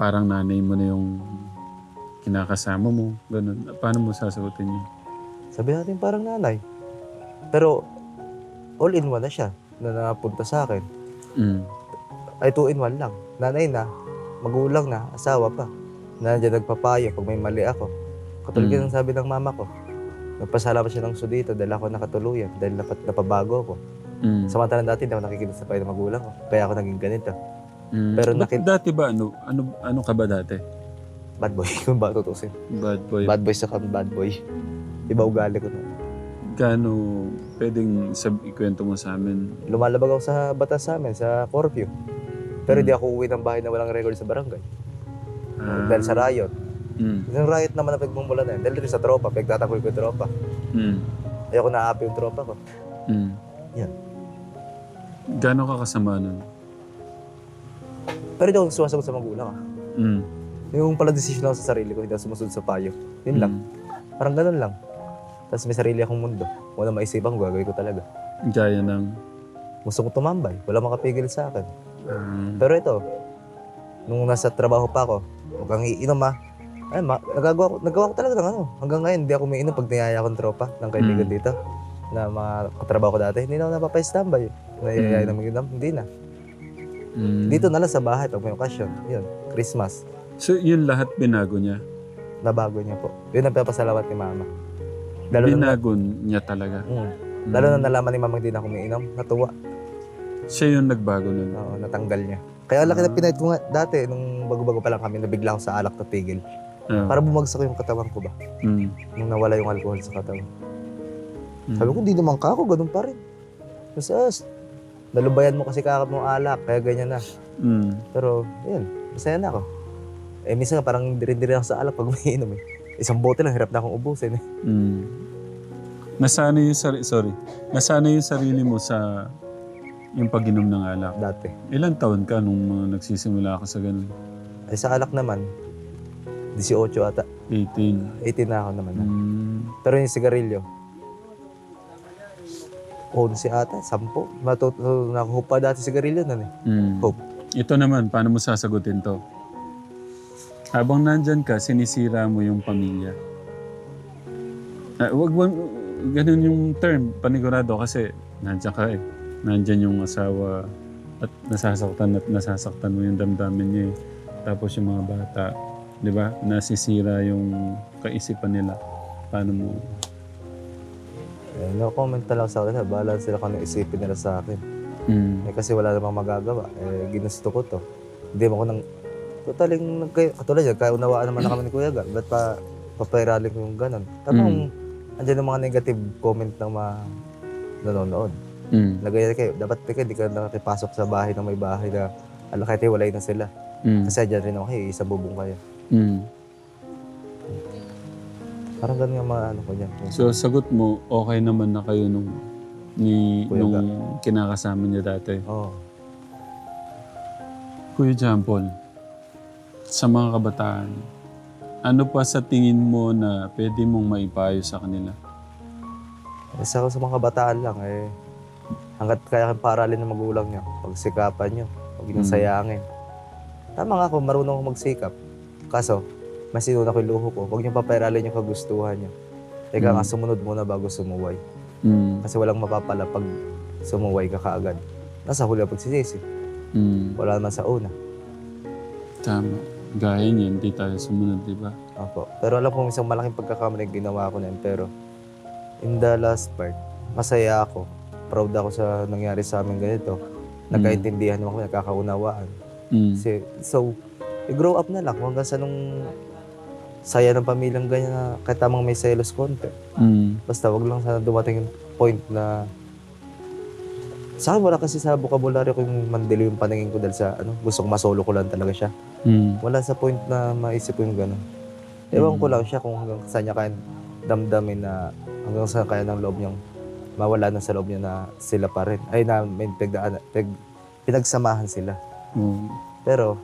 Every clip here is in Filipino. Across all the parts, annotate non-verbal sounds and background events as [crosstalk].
parang nanay mo na yung kinakasama mo, ganun. Paano mo sasagutin yun? Sabi natin parang nanay. Pero all in one na siya na napunta sa akin. Mm. Ay two in one lang. Nanay na, magulang na, asawa pa. Nandiyan nagpapayo pag may mali ako. Katulad Mm. ng sabi ng mama ko. Nagpasalamat siya ng sudito dahil ako nakatuluyan, dahil napat, napabago ako. Mm. Samantalang dati hindi ako nakikinig sa payo ng magulang ko. Kaya ako naging ganito. Mm. Pero Ba't nakit- dati ba, ano, ano, ano ka ba dati? Bad boy, [laughs] kung ba tutusin. Bad boy. Bad boy sa bad boy. Iba ugali ko na. Gaano pwedeng sab ikwento mo sa amin? Lumalabag ako sa batas sa amin, sa curfew. Pero Mm. di ako uwi ng bahay na walang record sa barangay. Ah, Dahil sa riot. Mm. Yung riot naman na pagmumula na yun. Dahil rin sa tropa, pagtatakol ko yung tropa. Mm. Ayoko naapi yung tropa ko. Mm. Yan. Gaano ka kasama nun? Pero hindi ako sumasagot sa magulang. Ah. Mm. Yung pala decision ako sa sarili ko, hindi ako sumusunod sa payo. Yun lang. Mm. Parang ganun lang. Tapos may sarili akong mundo. Wala maisipan ko, gagawin ko talaga. Gaya ng... Gusto ko tumambay. Wala makapigil sa akin. Mm. Pero ito, nung nasa trabaho pa ako, huwag kang iinom ah. Ay, ma- nagagawa ko, nagawa ko talaga ng ano. Hanggang ngayon, hindi ako umiinom pag niyaya akong tropa ng kaibigan Mm. dito. Na mga katrabaho ko dati, hindi na ako napapay-standby. Nayayaya Mm. na mag hindi na. Mm. Dito na lang sa bahay pag may okasyon. Yun, Christmas. So, yun lahat binago niya? Nabago niya po. Yun ang papasalamat ni mama. Lalo na, Binago niya talaga? mm, Mm. lalo na nalaman ni mama hindi na ako umiinom. Natuwa. Siya yung nagbago nun? Oo, natanggal niya. Kaya laki na Ah. pinahit ko nga dati, nung bago-bago pa lang kami, nabigla ako sa alak na tigil. Ah. Para bumagsak yung katawan ko ba? Mm. Nung nawala yung alcohol sa katawan. Mm. Sabi ko, hindi naman ka ako, ganun pa rin. Tapos, as, nalubayan mo kasi kakap mong alak, kaya ganyan na. Mm. Pero, yun, masaya na ako. Eh, minsan nga parang dire-dire ako sa alak pag umiinom eh. Isang bote lang, hirap na akong ubusin eh. Mm. Nasanay yung sarili, sorry. Nasanay yung sarili mo sa yung pag-inom ng alak. Dati. Ilan taon ka nung mga nagsisimula ka sa ganun? Ay, sa alak naman, 18 ata. 18. 18 na ako naman. Mm. Pero yung sigarilyo, 11 ata, 10. Matuto, nakuha pa dati sigarilyo nun eh. Mm. Hope. Ito naman, paano mo sasagutin to? Habang nandyan ka, sinisira mo yung pamilya. Ah, wag mo, ganun yung term, panigurado, kasi nandyan ka eh. Nandyan yung asawa at nasasaktan at nasasaktan mo yung damdamin niya eh. Tapos yung mga bata, di ba? Nasisira yung kaisipan nila. Paano mo? Eh, no comment na lang sa akin. Bahala sila kung ano isipin nila sa akin. Mm. Eh, kasi wala namang magagawa. Eh, ginusto ko to. Hindi mo ko nang... Totaling, nagkay- katulad yan, kaya unawaan naman na kami ni Kuya Gar. Ba't pa papairalin ko yung ganun? Tamang, andyan yung mga negative comment ng mga nanonood. Mm. Nagaya kayo, dapat kayo, di ka nakipasok sa bahay ng may bahay na ala kahit hiwalay na sila. Mm. Kasi andyan rin ako, hey, isa bubong kayo. Mm. Parang ganun yung mga ano ko dyan. So, sagot mo, okay naman na kayo nung, ni, Kuya nung kinakasama niya dati. Oo. Kuya John Paul, sa mga kabataan, ano pa sa tingin mo na pwede mong maipayo sa kanila? Isa ko sa mga kabataan lang eh. Hanggat kaya kang paralin ng magulang niyo, pagsikapan niyo, huwag niyong Mm. sayangin. Tama nga ako, marunong ako magsikap. Kaso, mas sinuna ko yung luho ko. Huwag niyong papairalin yung kagustuhan niyo. Teka nga, Mm. sumunod muna bago sumuway. Mm. Kasi walang mapapala pag sumuway ka kaagad. Nasa huli ang pagsisisi. Mm. Wala naman sa una. Tama. Gaya niya, hindi tayo sumunod, di ba? Opo. Pero alam kong isang malaking pagkakamali yung ginawa ko na yun. Pero in the last part, masaya ako. Proud ako sa nangyari sa amin ganito. Nagkaintindihan naman kami, nagkakaunawaan. Mm. Kasi, so, i-grow up na lang hanggang sa nung saya ng pamilyang ganyan na kahit tamang may selos konti. Mm. Basta wag lang sana dumating yung point na sa akin, wala kasi sa vocabulary ko yung mandilo yung paningin ko dahil sa ano, gusto ko masolo ko lang talaga siya. Mm. Wala sa point na maisip ko yung gano'n. Ewan ko lang siya kung hanggang saan niya kaya damdamin na hanggang saan kaya ng loob niyang mawala na sa loob niya na sila pa rin. Ay na may pagdaan, pag, pinagsamahan sila. Mm. Pero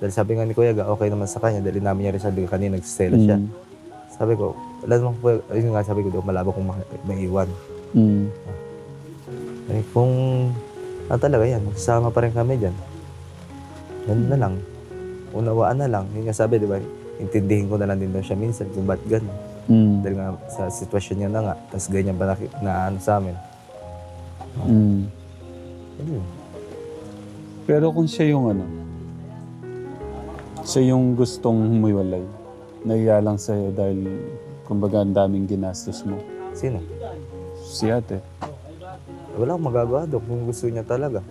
dahil sabi nga ni Kuya Ga, okay naman sa kanya dahil namin niya rin sabi ko kanina nagsisela siya. Mm. Sabi ko, wala namang Kuya, ayun nga sabi ko, malabo kung ma- maiwan. Mm. Eh kung ano talaga yan, magsasama pa rin kami dyan. Yan na lang. unawaan na lang. Yun nga sabi, di ba? Intindihin ko na lang din daw siya minsan kung ba't gano'n. Mm. Dahil nga sa sitwasyon niya na nga, tapos ganyan ba na, na ano sa amin. Mm. Pero kung siya yung ano, siya yung gustong humiwalay, nahiya lang sa'yo dahil kumbaga ang daming ginastos mo. Sino? Si ate. Wala akong magagawa doon kung gusto niya talaga.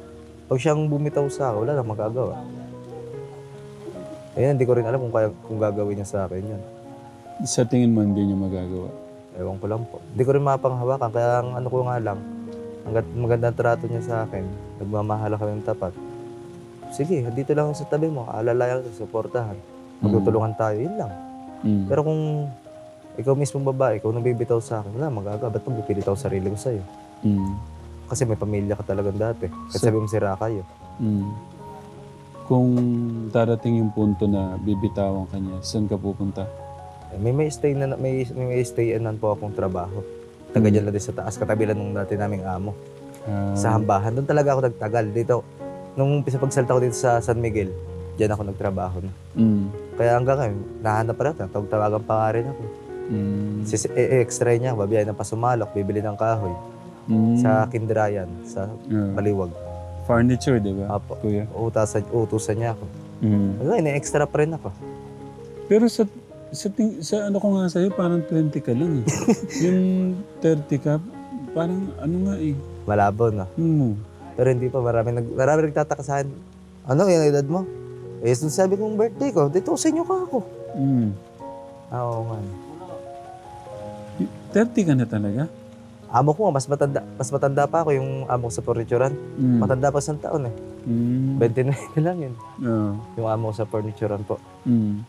Pag siyang bumitaw sa akin, wala nang magagawa. Ayun, hindi ko rin alam kung, kaya, kung gagawin niya sa akin yan. Sa tingin mo hindi niya magagawa. Ewan ko lang po. Hindi ko rin mapanghawakan. Kaya ang ano ko nga lang, hanggat magandang trato niya sa akin, nagmamahal kami ng tapat. Sige, dito lang sa tabi mo. Alalayan ko, suportahan. Magtutulungan tayo, yun lang. Mm. Pero kung ikaw mismo babae, ikaw nang bibitaw sa akin, wala magagawa. Ba't magpipilit ako sarili ko sa'yo? Mm. Kasi may pamilya ka talagang dati. Kasi So- sabi mo sira kayo. Mm. Kung darating yung punto na bibitawan ka niya, saan ka pupunta? Eh, May may stay na may may, may stay nan po akong trabaho. Taga dyan lang din sa taas, katabi lang nung dati naming amo. Ah, Sa hambahan, doon talaga ako nagtagal. Dito, nung umpisa pagsalta ko dito sa San Miguel, diyan ako nagtrabaho. mm. Kaya hanggang ngayon, nahanap pa rin. Tawag-tawagan pa nga rin ako. Mm. Si, eh, extra niya, babiyahin ng pasumalok, bibili ng kahoy. Mm. Sa Kindrayan, sa Ah. Baliwag. Furniture, di ba? Apo. Kuya. Utusan, utusan niya ako. Mm. Ngayon, extra pa rin ako. Pero sa sa, ting, sa ano ko nga sa'yo, parang 20 ka lang eh. [laughs] yung 30 ka, parang ano nga eh. Malabo na. Hmm. Pero hindi pa, marami, nag, marami nagtataka sa akin. Ano yung edad mo? Eh, nung sabi kong birthday ko, dito sa inyo ka ako. Mm. Ah, Oo nga. 30 ka na talaga? Amo ko nga, mas matanda, mas matanda pa ako yung amo ko sa furniturean. Mm. Matanda pa sa taon eh. Mm. 29 [laughs] lang yun. Ah. Yung amo ko sa furniturean po. Mm.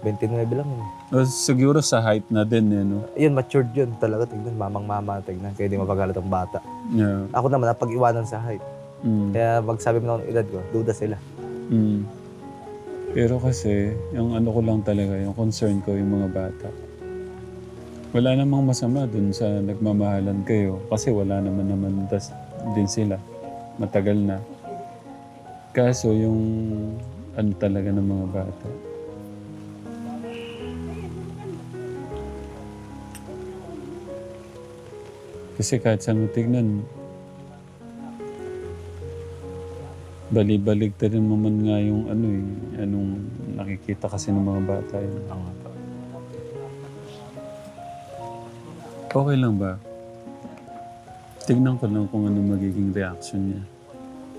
29 lang yun. O, siguro sa height na din eh, no? Yun, matured yun talaga. Tignan, mamang-mama, tignan. Kaya di mapagalat ang bata. Yeah. Ako naman, napag-iwanan sa height. Mm. Kaya magsabi mo na ng edad ko, duda sila. Mm. Pero kasi, yung ano ko lang talaga, yung concern ko yung mga bata. Wala namang masama dun sa nagmamahalan kayo kasi wala naman naman das din sila. Matagal na. Kaso yung ano talaga ng mga bata. Kasi kahit saan mo tignan, bali-balik rin mo man nga yung ano eh, anong nakikita kasi ng mga bata yun. Okay lang ba? Tignan ko lang kung ano magiging reaction niya.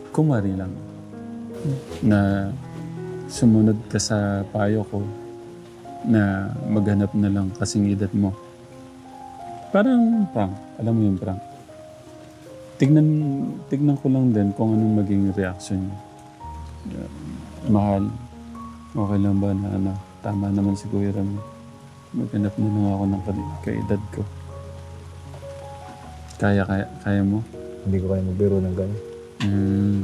Kumari lang. Na sumunod ka sa payo ko na maghanap na lang kasing edad mo. Parang prank. Alam mo yung prank. Tignan, tignan ko lang din kung anong maging reaction niya. Mahal, okay lang ba na ano, tama naman si Kuya Rami. Maghanap na lang ako ng ka- kaedad ko. Kaya, kaya, kaya mo? Hindi ko kaya magbiro ng gano'n. Mm.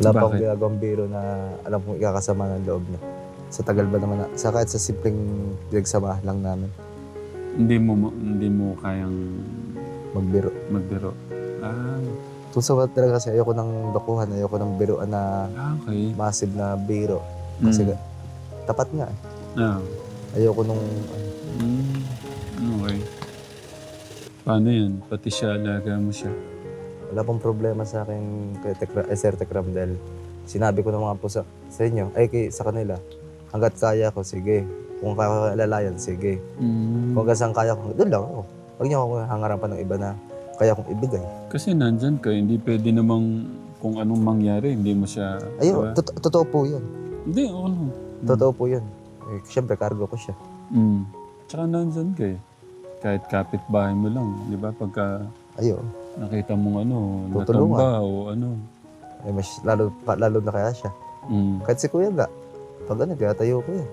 Wala pa akong ginagawang biro na alam kong ikakasama ng loob niya. Sa tagal ba naman, na, sa kahit sa simpleng pinagsamahan lang namin, Hindi mo, hindi mo kayang magbiro. magbiro. Ah, Kung sa talaga kasi ayoko ng lokohan, ayoko ng biroan na ah, okay. massive na biro. Kasi Mm. tapat nga. eh. Ah. Ayoko nung Mm. Okay. Paano yan? Pati siya, alaga mo siya. wala pong problema sa akin kay Tekra, eh, Sir Tekram dahil sinabi ko naman po sa, sa inyo, ay kay, sa kanila, hanggat kaya ko, sige. Kung kaya ko alalayan, sige. Mm. Kung hanggang saan kaya ko, doon lang ako. Huwag niyo ako hangarapan ng iba na kaya kong ibigay. Kasi nandyan ka, hindi pwede namang kung anong mangyari, hindi mo siya... Ayun, diba? tot- totoo po yun. Hindi, ano. Totoo po yun. Eh, Siyempre, cargo ko siya. Mm. Tsaka nandyan ka eh. Kahit kapitbahay mo lang, di ba? Pagka Ayun. nakita mong ano, Tutulungan. natumba o ano. Eh, mas, lalo, pa, lalo na kaya siya. Mm. Kahit si Kuya ga, pag ano, tinatayo ko yan.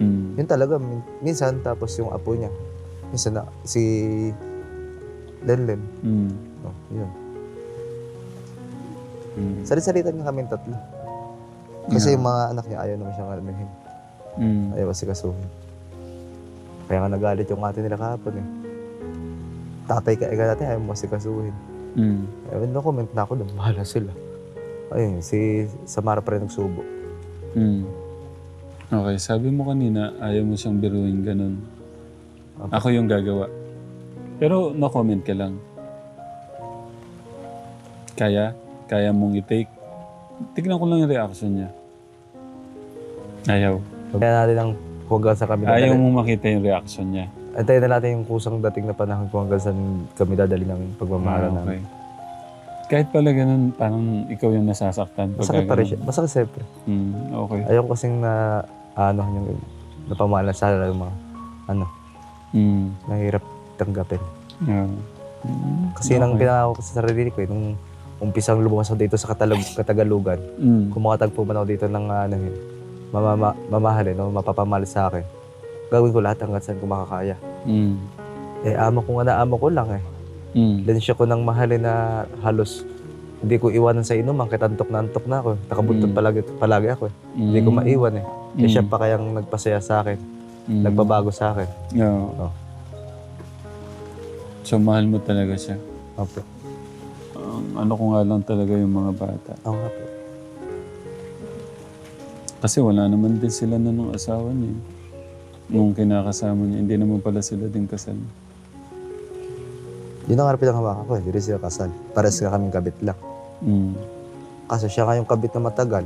Mm. Yun talaga, min- minsan, tapos yung apo niya. Minsan na, si Lenlen. Mm. Oh, yun. Mm. Salit-salitan nga kami tatlo. Kasi Yeah. yung mga anak niya, ayaw naman siyang alamin. Mm. Ayaw kasi kasuhin. Kaya nga nagalit yung ate nila kahapon eh. Tatay ka, ika natin, ayaw mo kasi kasuhin. Mm. Eh, no comment na ako doon, bahala sila. Ayun, si Samara pa rin nagsubo. Mm. Okay, sabi mo kanina, ayaw mo siyang biruin ganun. Opo. Ako yung gagawa. Pero no comment ka lang. Kaya? Kaya mong i-take? Tignan ko lang yung reaction niya. Ayaw. Kaya natin ang hanggang sa kami Ayaw dadali. mong makita yung reaction niya. Antayin na natin yung kusang dating na panahon kung hanggang saan kami dadali ng pagmamahalan Ah, namin. okay. Kahit pala ganun, parang ikaw yung nasasaktan. Masakit pa rin siya. Masakit siyempre. Mm, okay. Ayaw kasing na, ano, yung napamahalan sa yung mga, ano, Mm, nahirap tanggapin. yeah. Mm, Kasi nang okay. pinangako ko sa sarili ko, eh, nung umpisang lumabas ako dito sa Katalog, Katagalugan, Mm, kung makatagpo man ako dito ng ano yun, mamama, mamahalin o mapapamahal sa akin, gawin ko lahat hanggang saan ko makakaya. mm, Eh, amo ko nga na amo ko lang eh. mm, Lensya ko nang mahalin na halos hindi ko iwanan sa inuman kahit antok na antok na ako. Nakabuntot Mm. palagi, palagi ako eh. Hindi ko mm, maiwan eh. Eh siya mm, pa kayang nagpasaya sa akin, mm. nagbabago sa akin. Yeah. Oh. So, mahal mo talaga siya. Opo. Ang ano ko nga lang talaga yung mga bata. Oo nga po. Kasi wala naman din sila na nung asawa niya. Nung kinakasama niya, hindi naman pala sila din kasal. Yun ang harapin ang hawakan ko eh. Hindi rin sila kasal. Pares ka kaming kabit lang. Mm. Kaso siya nga yung kabit na matagal.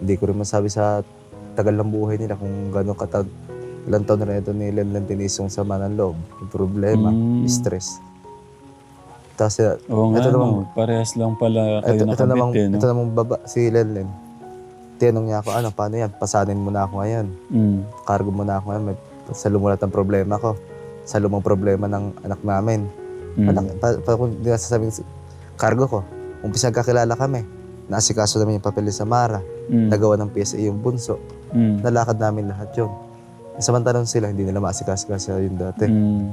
Hindi ko rin masabi sa tagal ng buhay nila kung gano'ng kata ilang taon na ito ni Lenlen tinis yung sama ng loob, yung problema, Mm. stress. Tapos uh, Oo nga, Ito naman- no. parehas lang pala kayo ito, ito namang, nakabit eh, no? ito namang baba, si Lenlen. Tinanong niya ako, ano, paano yan? Pasanin mo na ako ngayon. Mm. Cargo mo na ako ngayon. May, sa lumulat ang problema ko. Sa lumang problema ng anak namin. Mm. Anak, pa, pa, kung di na sasabihin, cargo ko. Umpisa kakilala kami. Naasikaso namin yung papel ni Samara. Mm. Nagawa ng PSA yung bunso. Mm. Nalakad namin lahat yun. Samantalang sila, hindi nila maasikaso kasi yun dati. Mm.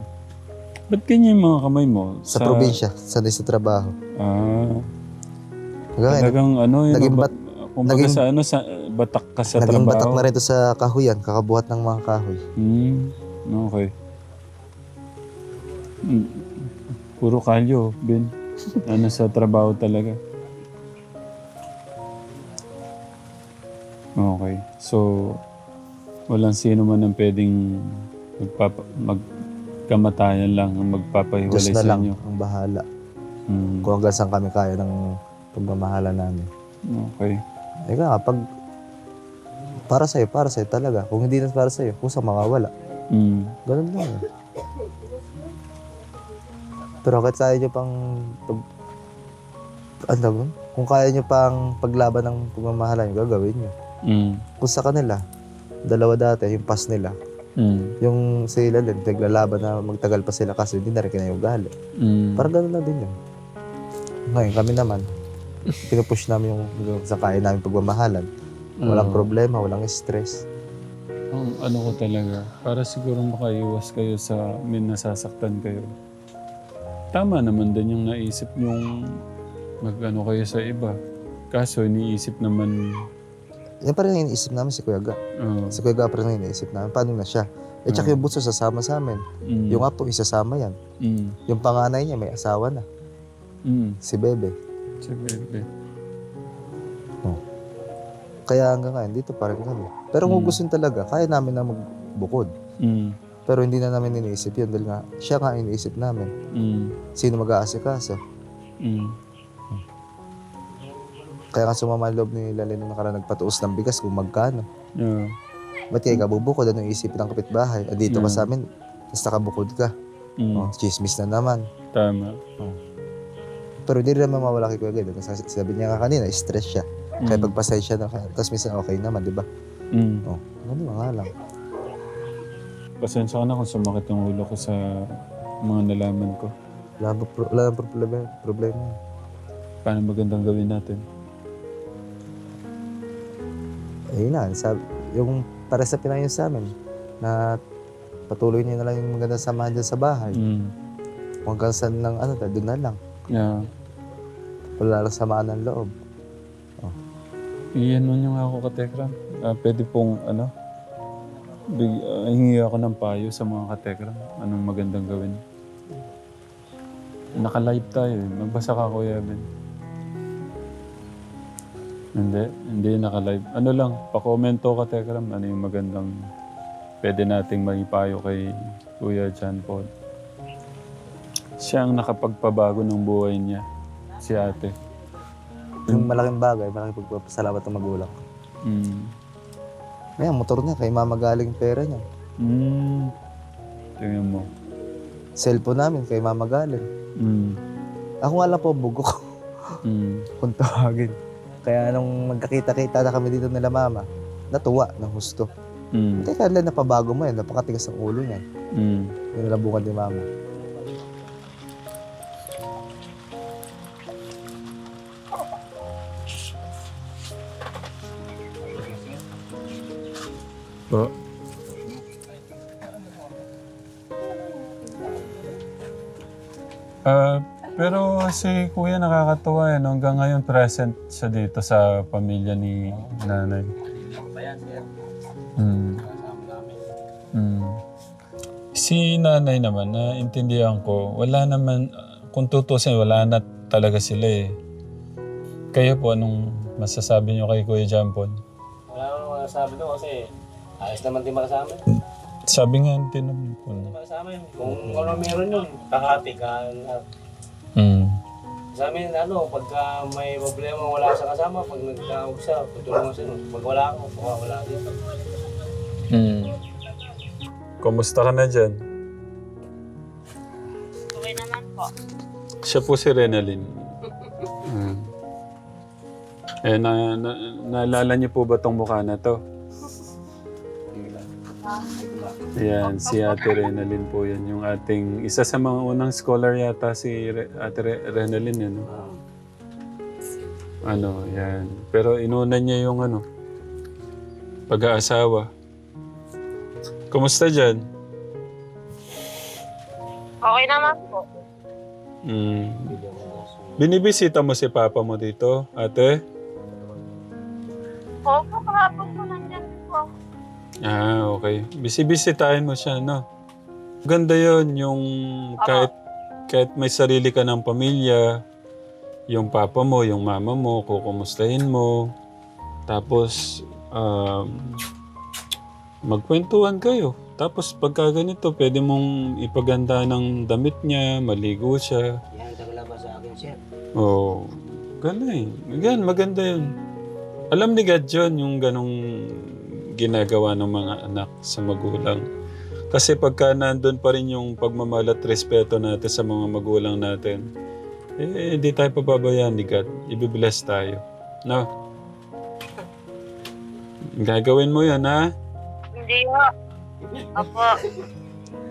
Ba't ganyan yung mga kamay mo? Sa, probinsya, sanay sa trabaho. Ah, Hanggang talagang ano yun, naging ba- bat- naging- sa ano, sa, batak ka sa naging trabaho. batak na rin sa kahuyan, kakabuhat ng mga kahoy. Hmm, okay. Mm, Puro kalyo, Ben. ano sa trabaho talaga. Okay. So, walang sino man ang pwedeng magpapa, magkamatayan lang ang magpapahiwalay Diyos na sa lang inyo. ang bahala. Hmm, Kung hanggang saan kami kaya ng pagmamahala namin. okay. Eka nga, pag para sa'yo, para sa'yo talaga. Kung hindi na para sa'yo, kusang makawala. Hmm, Ganun lang. eh. Pero kahit kaya nyo pang pag, ano nun? Kung kaya nyo pang paglaban ng pagmamahala nyo, gagawin nyo. Hmm, Kung sa kanila, dalawa dati, yung pass nila, hmm, yung sila din, naglalaban na magtagal pa sila kasi hindi na rin kinayugali. hmm. Parang ganun lang din yun. Ngayon, kami naman, [laughs] pinupush namin yung, yung sa kaya namin pagmamahalan. Walang Oo. problema, walang stress. Ang ano ko talaga, para siguro makaiwas kayo sa may nasasaktan kayo. Tama naman din yung naisip yung mag-ano kayo sa iba. Kaso iniisip naman, Yan pa rin iniisip namin si Kuya Ga. uh, Si Kuya Ga pa rin iniisip namin. Paano na siya? Eh, tsaka Mm. yung bunso sasama sa amin. mm, Yung apo, isasama yan. mm, Yung panganay niya, may asawa na. mm, Si Bebe. si Bebe. Kaya hanggang ngayon, dito pa rin kami. Pero kung Mm. gusto talaga, kaya namin na magbukod. Mm, Pero hindi na namin iniisip yun dahil nga, siya nga iniisip namin. mm, Sino mag-aasikaso? mm, Kaya nga sumama ang loob ni Lali nung nakaraan nagpatuos ng bigas kung magkano. yeah, Ba't kaya ka bubukod? Anong isipin ng kapitbahay? Ah, dito ka Mm. sa amin, tapos nakabukod ka. mm, Oh, chismis na naman. tama. Pero hindi rin naman mawala kay Kuya Gay. Kasi sabi niya nga kanina, stress siya. Kaya Mm, pagpasay siya, na, tapos minsan okay naman, di ba? mm. Oh, ano nga lang. Pasensya ka na kung sumakit yung ulo ko sa mga nalaman ko. Wala, pro, wala nang problema. problema. Paano magandang gawin natin? Ayun na, sabi, yung para sa pinayon sa amin, na patuloy niyo na lang yung magandang samahan dyan sa bahay. Mm, Kung hanggang saan lang, ano, doon na lang. yeah. Wala lang samaan ng loob. Iyan mo niyo nga ako katekram. Ah, pwede pong ano, big, ah, hingi ako ng payo sa mga katekram. Anong magandang gawin? Naka-live tayo eh. Magbasa ka Kuya Ben. Hindi, hindi naka-live. Ano lang, pa-commento ka, Tekram. Ano yung magandang pwede nating maipayo kay Kuya John Paul. Siya ang nakapagpabago ng buhay niya, si ate. Yung malaking bagay, malaking pagpapasalamat ng magulang. Mm. Ngayon, motor niya, kay mama galing pera niya. Mm. Tingnan mo. Cellphone namin, kay mama galing. Mm. Ako nga lang po, bugo ko Mm. kung tawagin. Kaya nung magkakita-kita na kami dito nila mama, natuwa ng husto. Mm. Teka lang, napabago mo yan. Napakatigas ng ulo niyan. Mm. Yung nalabukan ni mama. Po. Ah, pero si Kuya nakakatuwa eh. no? Hanggang ngayon present siya dito sa pamilya ni nanay. Mm. Mm. Si nanay naman, naintindihan ko, wala naman, kung tutusin, wala na talaga sila eh. Kayo po, anong masasabi niyo kay Kuya Jampon? Wala akong masasabi doon kasi ayos naman din makasama. Sabi nga, hindi naman po. no? Makasama yun. Kung ano meron yun, kakati ka. Mm. Sa amin, ano, pagka may problema wala sa kasama, pag nagtawag siya, tutulungan siya. Pag wala ako, baka wala dito. Mm. Kumusta ka na dyan? Okay naman po. Siya po si Renalyn. Mm. Eh, na, na, naalala niyo po ba tong mukha na to? Yan, si Ate Renalyn po yan. Yung ating, isa sa mga unang scholar yata si Re, Ate Re, Renalyn yan. No? Ano, yan. Pero inuna niya yung ano, pag-aasawa. Kumusta dyan? Okay naman po. Mm. Binibisita mo si Papa mo dito, ate? Opo, kahapon po. Ah, okay. Bisibisitahin mo siya, no? Ganda yon yung kahit, kahit may sarili ka ng pamilya, yung papa mo, yung mama mo, kukumustahin mo. Tapos, um, magkwentuhan kayo. Tapos pagka ganito, pwede mong ipaganda ng damit niya, maligo siya. Yan, tagalaba sa akin siya. Oo. Oh, galing. Again, maganda yun. Alam ni God yun, yung ganong ginagawa ng mga anak sa magulang. Kasi pagka nandun pa rin yung pagmamahal at respeto natin sa mga magulang natin, eh, hindi tayo pababayaan ni God. Ibibless tayo. No? Gagawin mo yan, ha? Hindi po. Opo.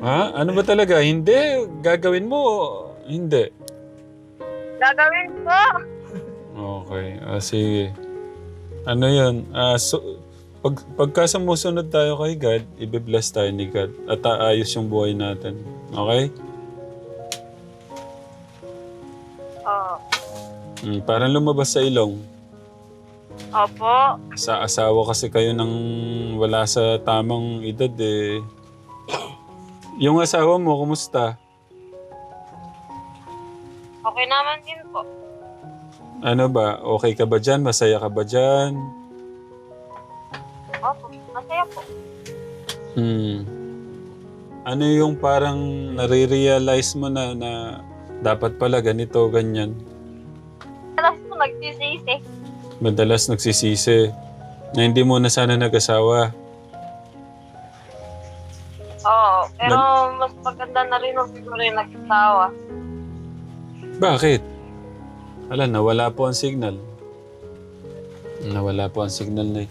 Ha? Ano ba talaga? Hindi. Gagawin mo. Hindi. Gagawin po. Okay. Ah, sige. Ano yun? Ah, so, pag, pagka sumusunod tayo kay God, ibibless tayo ni God at aayos yung buhay natin. Okay? Oo. Mm, parang lumabas sa ilong. Opo. Sa asawa kasi kayo nang wala sa tamang edad eh. Yung asawa mo, kumusta? Okay naman din po. Ano ba? Okay ka ba dyan? Masaya ka ba dyan? Hmm. Ano yung parang nare-realize mo na na dapat pala ganito, ganyan? Alas po nagsisisi. Madalas nagsisisi na hindi mo na sana nag-asawa. Oo. Pero mas maganda na rin kung siguro yung nagsasawa. Bakit? Ala, nawala po ang signal. Nawala po ang signal na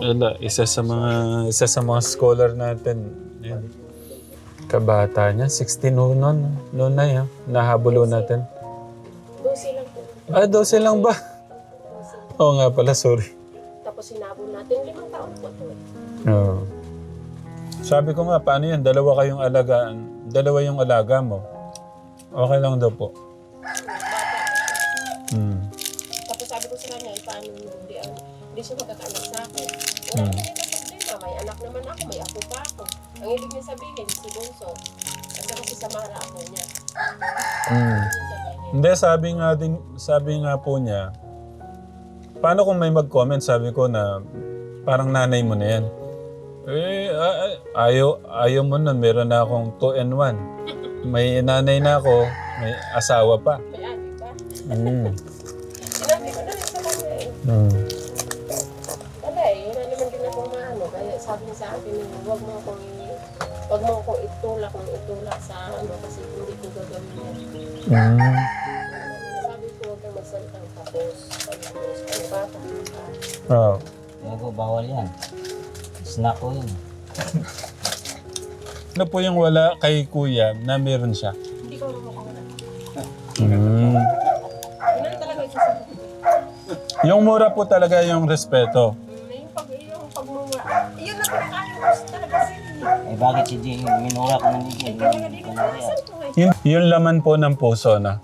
Wala, isa sa mga isa sa mga scholar natin. Yan. Kabata niya, 16 ho noon. Noon na yan. Nahabulo natin. 12 lang po. Ah, 12 lang ba? Oo nga pala, sorry. Tapos sinabon natin, limang taon po ito. Oo. Sabi ko nga, paano yan? Dalawa kayong alagaan. Dalawa yung alaga mo. Okay lang daw po. Naman ako, may apo pa ako. Ang ibig niya sabihin, si Bunso, at saka si Samara ako niya. Sabihin. Hindi, sabi nga, din, sabi nga po niya, paano kung may mag-comment, sabi ko na parang nanay mo na yan. Eh, a- a- ayaw, ayaw mo nun, meron na akong 2 and 1. May nanay na ako, may asawa pa. May ate pa. Mm. Sinabi ko na rin sa kanya eh. Mm. Sa ano kasi hindi ko gagawin yan. Mm. Sabi ko huwag kang magsalitang tapos. Tapos, ay bata. Oh. Ako, bawal yan. Snack ko yun. Ano po yung wala kay kuya na meron siya? Hindi ko makukuha. Mm. Talaga Yung mura po talaga yung respeto. Yung pag yung pagmumura. Yun na talaga ayaw ko talaga sila. Eh bakit Jay, minura ka ng Ay ligid? kaya nga di ko nalasan ko eh. Yun, yung laman po ng puso na.